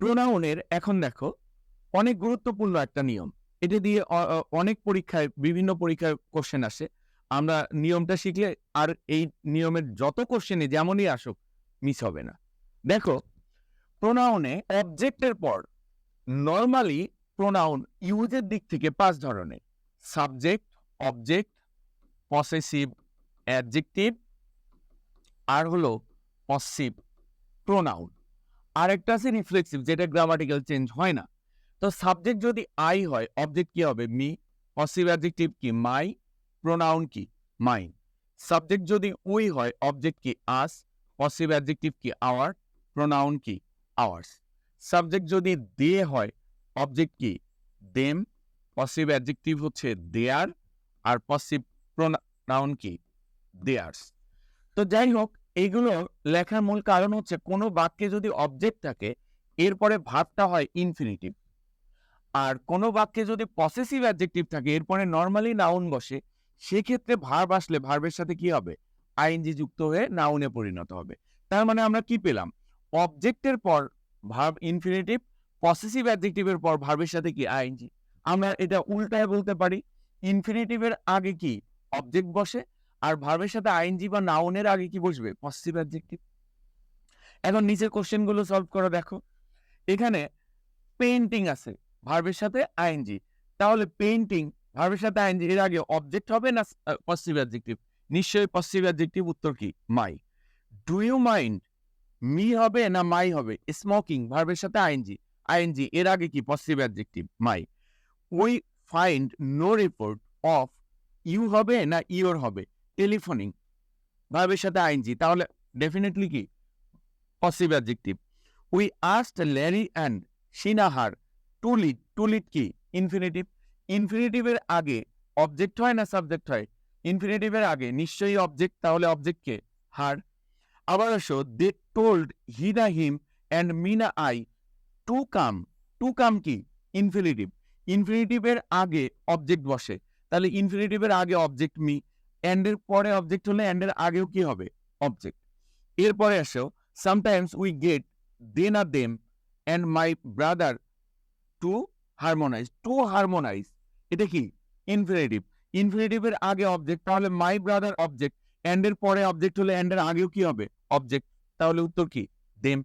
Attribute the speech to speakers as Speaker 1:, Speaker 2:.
Speaker 1: প্রোনাউনের এখন দেখো, অনেক গুরুত্বপূর্ণ একটা নিয়ম। এটা দিয়ে অনেক পরীক্ষায়, বিভিন্ন পরীক্ষায় কোশ্চেন আসে। আমরা নিয়মটা শিখলে আর এই নিয়মের যত কোশ্চেনে যেমনই আসুক মিস হবে না। দেখো প্রোনাউনে অবজেক্টের পর নর্মালি প্রোনাউন ইউজের দিক থেকে পাঁচ ধরনের। সাবজেক্ট অবজেক্ট পসেসিভ অ্যাডজেক্টিভ আর হলো পসিভ প্রোনাউন আরেকটা আছে রিফ্লেক্সিভ যেটা গ্রামাটিক্যাল চেঞ্জ হয় না। তো সাবজেক্ট যদি আই হয় অবজেক্ট কি হবে? মি পসিভ অ্যাডজেক্টিভ কি? মাই প্রোনাউন কি? মাইন সাবজেক্ট যদি উই হয় অবজেক্ট কি? আস পসিভ অ্যাডজেক্টিভ কি? আওয়ার প্রোনাউন কি? আওয়ার্স সাবজেক্ট যদি দে হয় অবজেক্ট কি? দেম পসিভ অ্যাডজেক্টিভ হচ্ছে দেয়ার আর পসিভ প্রোনাউন কি? দেয়ার্স তো যাই হোক এইগুলো লেখার মূল কারণ হচ্ছে কোনো বাক্যে যদি অবজেক্ট থাকে, এরপরে ভাবটা হয় ইনফিনিটিভ আর কোনো বাক্যে যদি পসেসিভ অ্যাডজেক্টিভ থাকে, এরপরে নর্মালি নাউন বসে, সেক্ষেত্রে ভার্ব আসলে ভার্বের সাথে কি হবে? আইএনজি যুক্ত হয়ে নাউনে পরিণত হবে। তার মানে আমরা কি পেলাম? অবজেক্টের পর ভার্ব ইনফিনিটিভ পসেসিভ অ্যাডজেক্টিভের পর ভার্বের সাথে কি আইএনজি আমরা এটা উল্টায় বলতে পারি। ইনফিনিটিভের আগে কি অবজেক্ট বসে আর ভার্বের সাথে আইএনজি বা নাউনের আগে কি বসবে? পসিটিভ অ্যাডজেক্টিভ এখন নিচের কোশ্চেনগুলো সলভ করে, দেখো। এখানে পেইন্টিং আছে, ভার্বের সাথে আইএনজি। তাহলে পেইন্টিং ভার্বের সাথে আইএনজি, এর আগে অবজেক্ট হবে না পসিটিভ অ্যাডজেক্টিভ নিশ্চয়ই পসিটিভ অ্যাডজেক্টিভ উত্তর কি? My do you mind me হবে না মাই হবে? স্মোকিং ভার্বের সাথে আইএনজি। আইএনজি, এর আগে কি? Positive adjective my we find no report of you হবে না ইওর হবে। টেলিফোনিং ভার্বের সাথে আইনজি তাহলে ডেফিনেটলি কি? Possessive adjective we asked Larry and সিনাহার to lead to lead কি? ইনফিনিটিভ ইনফিনিটিভের আগে অবজেক্ট হয় না সাবজেক্ট হয়? ইনফিনিটিভের আগে, নিশ্চয়ই অবজেক্ট তাহলে অবজেক্টকে হার আবার also they told Hina him and Mina I to come to come কি? ইনফিনিটিভ ইনফিনিটিভের আগে অবজেক্ট বসে। তাহলে ইনফিনিটিভের আগে অবজেক্ট মি অ্যান্ডের পরে অবজেক্ট হলে অ্যান্ডের আগেও কি হবে? অবজেক্ট এরপরে also sometimes we get then R them and my brother to harmonize to harmonize এটা কি? ইনফিনিটিভ ইনফিনিটিভের আগে অবজেক্ট তাহলে মাই ব্রাদার অবজেক্ট অ্যান্ডের পরে অবজেক্ট হলে অ্যান্ডের আগেও কি হবে? অবজেক্ট তাহলে উত্তর কি? দেম